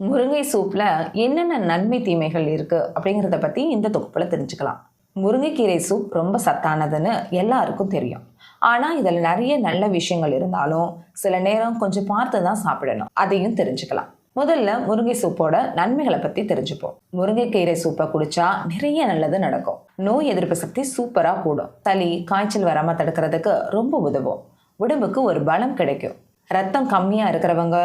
முருங்கை சூப்பில் என்னென்ன நன்மை தீமைகள் இருக்குது அப்படிங்கிறத பற்றி இந்த தொகுப்பில் தெரிஞ்சுக்கலாம். முருங்கைக்கீரை சூப் ரொம்ப சத்தானதுன்னு எல்லாருக்கும் தெரியும். ஆனால் இதில் நிறைய நல்ல விஷயங்கள் இருந்தாலும் சில நேரம் கொஞ்சம் பார்த்து தான் சாப்பிடணும். அதையும் தெரிஞ்சுக்கலாம். முதல்ல முருங்கை சூப்போட நன்மைகளை பற்றி தெரிஞ்சுப்போம். முருங்கைக்கீரை சூப்பை குடிச்சா நிறைய நல்லது நடக்கும். நோய் எதிர்ப்பு சக்தி சூப்பராக கூடும். சளி காய்ச்சல் வராமல் தடுக்கிறதுக்கு ரொம்ப உதவும். உடம்புக்கு ஒரு பலம் கிடைக்கும். ரத்தம் கம்மியாக இருக்கிறவங்க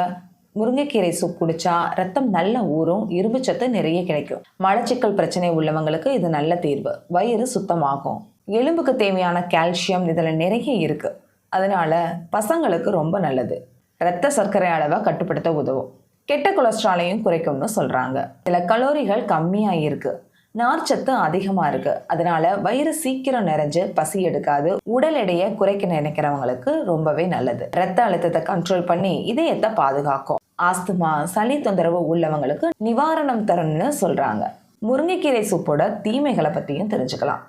முருங்கைக்கீரை சூப் குடிச்சா ரத்தம் நல்ல ஊறும் இரும்பு சத்து நிறைய கிடைக்கும். மலச்சிக்கல் பிரச்சனை உள்ளவங்களுக்கு இது நல்ல தீர்வு. வயிறு சுத்தமாகும். எலும்புக்கு தேவையான கால்சியம் இதில் நிறைய இருக்கு. அதனால பசங்களுக்கு ரொம்ப நல்லது. இரத்த சர்க்கரை அளவை கட்டுப்படுத்த உதவும். கெட்ட கொலஸ்ட்ராலையும் குறைக்கும்னு சொல்கிறாங்க சில கலோரிகள் கம்மியாக இருக்கு. நார்ச்சத்து அதிகமாக இருக்கு. அதனால வயிறு சீக்கிரம் நிறைஞ்சு பசி எடுக்காது உடல் எடையை குறைக்க நினைக்கிறவங்களுக்கு ரொம்பவே நல்லது. ரத்த அழுத்தத்தை கண்ட்ரோல் பண்ணி இதயத்தை பாதுகாக்கும். ஆஸ்துமா சளி தொந்தரவு உள்ளவங்களுக்கு நிவாரணம் தரும்னு சொல்கிறாங்க முருங்கைக்கீரை சூப்போட தீமைகளை பற்றியும் தெரிஞ்சுக்கலாம்.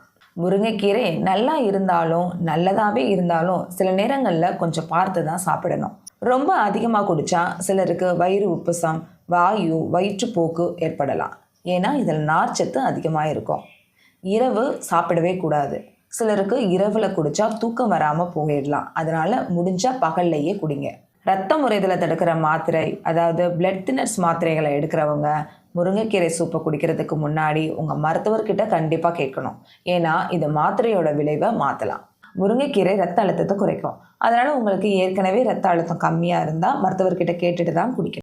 முருங்கைக்கீரை நல்லா இருந்தாலும் நல்லதாகவே இருந்தாலும் சில நேரங்களில் கொஞ்சம் பார்த்து தான் சாப்பிடணும். ரொம்ப அதிகமாக குடித்தா சிலருக்கு வயிறு உப்புசம் வாயு வயிற்றுப்போக்கு ஏற்படலாம். ஏன்னா இதில் நார்ச்சத்து அதிகமாக இருக்கும். இரவு சாப்பிடவே கூடாது. சிலருக்கு இரவில் குடித்தா தூக்கம் வராமல் போயிடலாம். அதனால் முடிஞ்சால் பகல்லையே குடிங்க. ரத்த முறைதலை தடுக்கிற மாத்திரை அதாவது பிளட் தின்னர்ஸ் மாத்திரைகளை எடுக்கிறவங்க முருங்கைக்கீரை சூப்பை குடிக்கிறதுக்கு முன்னாடி உங்கள் மருத்துவர்கிட்ட கண்டிப்பாக கேட்கணும். ஏன்னா இது மாத்திரையோட விளைவை மாற்றலாம் முருங்கைக்கீரை ரத்த அழுத்தத்தை குறைக்கும். அதனால் உங்களுக்கு ஏற்கனவே ரத்த அழுத்தம் கம்மியாக இருந்தால் மருத்துவர்கிட்ட கேட்டுட்டு தான் குடிக்கணும்.